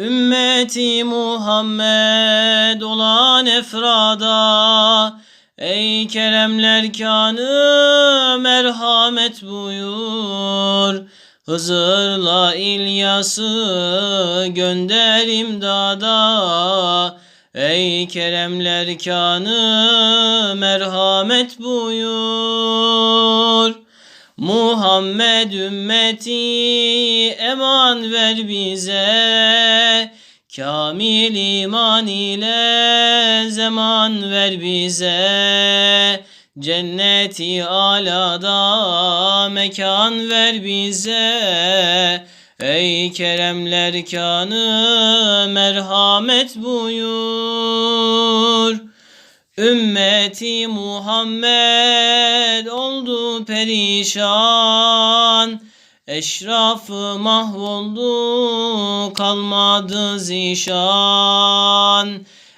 Ümmeti Muhammed olan efrada Ey keremler kanı merhamet buyur. Hızır'la İlyas'ı gönder imdada. Ey keremler kanı merhamet buyur Muhammed ümmeti eman ver bize. Kamil iman ile zaman ver bize. Cenneti alada mekan ver bize. Ey keremler kanı merhamet buyur. Ümmeti Muhammed perişan. Eşrafı mahvoldu kalmadı zişan.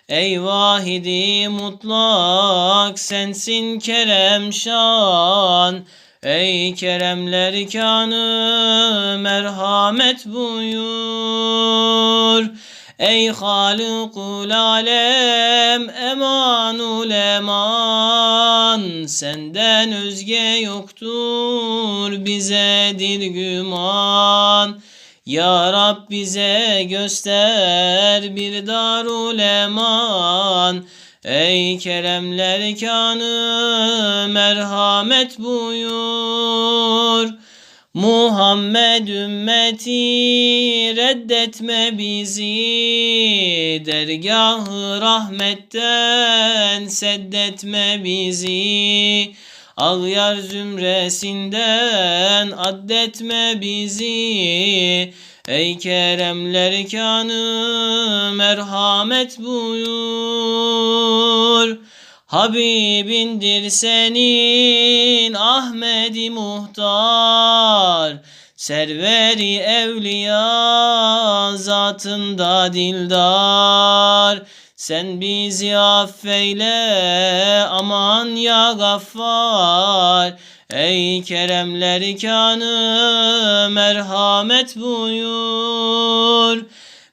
Ey vahidi mutlak sensin kerem şan. Ey keremler kanı merhamet buyur. Ey Halıkul alem emanul eman Senden özge yoktur bize dil güman Ya Rab bize göster bir darul eman Ey keremler kanı merhamet buyur Muhammed ümmeti reddetme bizi. Dergahı rahmetten seddetme bizi. Ağyar zümresinden addetme bizi. Ey keremler kanı merhamet buyur Habibindir senin Ahmedi Muhtar. Serveri evliya zatında dildar. Sen bizi affeyle aman ya gaffar. Ey keremler kanı merhamet buyur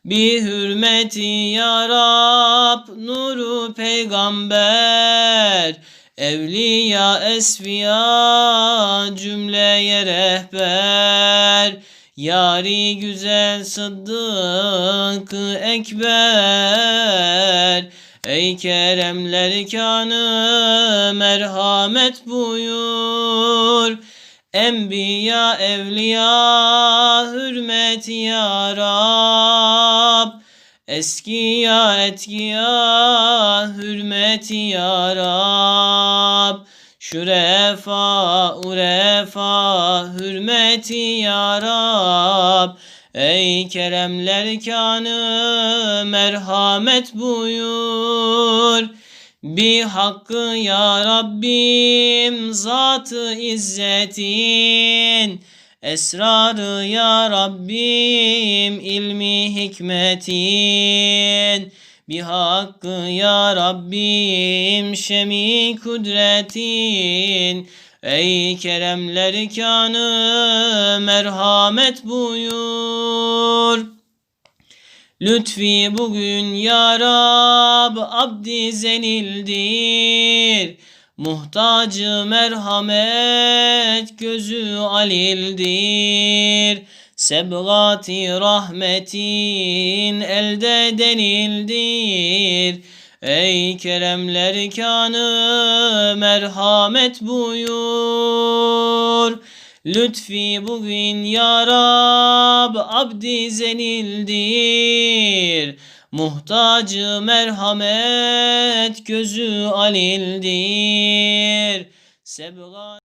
bir hürmeti ya Rab nuru peygamber. Evliya esfiya cümleye rehber. Yari güzel sıddık ekber. Ey keremler kanı merhamet buyur. Enbiya evliya hürmeti ya Rab Eskiya etkiya hürmeti ya Rab. Şürefa urefa hürmeti ya Rab. Ey keremler kanı merhamet buyur. Bir hakkı ya Rabbim zatı izzetin Esrarı ya Rabbim ilmi hikmetin. Bir hakkı ya Rabbim şemi kudretin. Ey keremler kanı merhamet buyur. Lütfi bugün ya Rab abdi zenildir. Muhtacı merhamet gözü alildir. Sebgati rahmetin elde denildir. Ey keremler kanı merhamet buyur. Lütfi bugün ya Rab abdi zenildir. Muhtacı merhamet gözü alildir. Sebga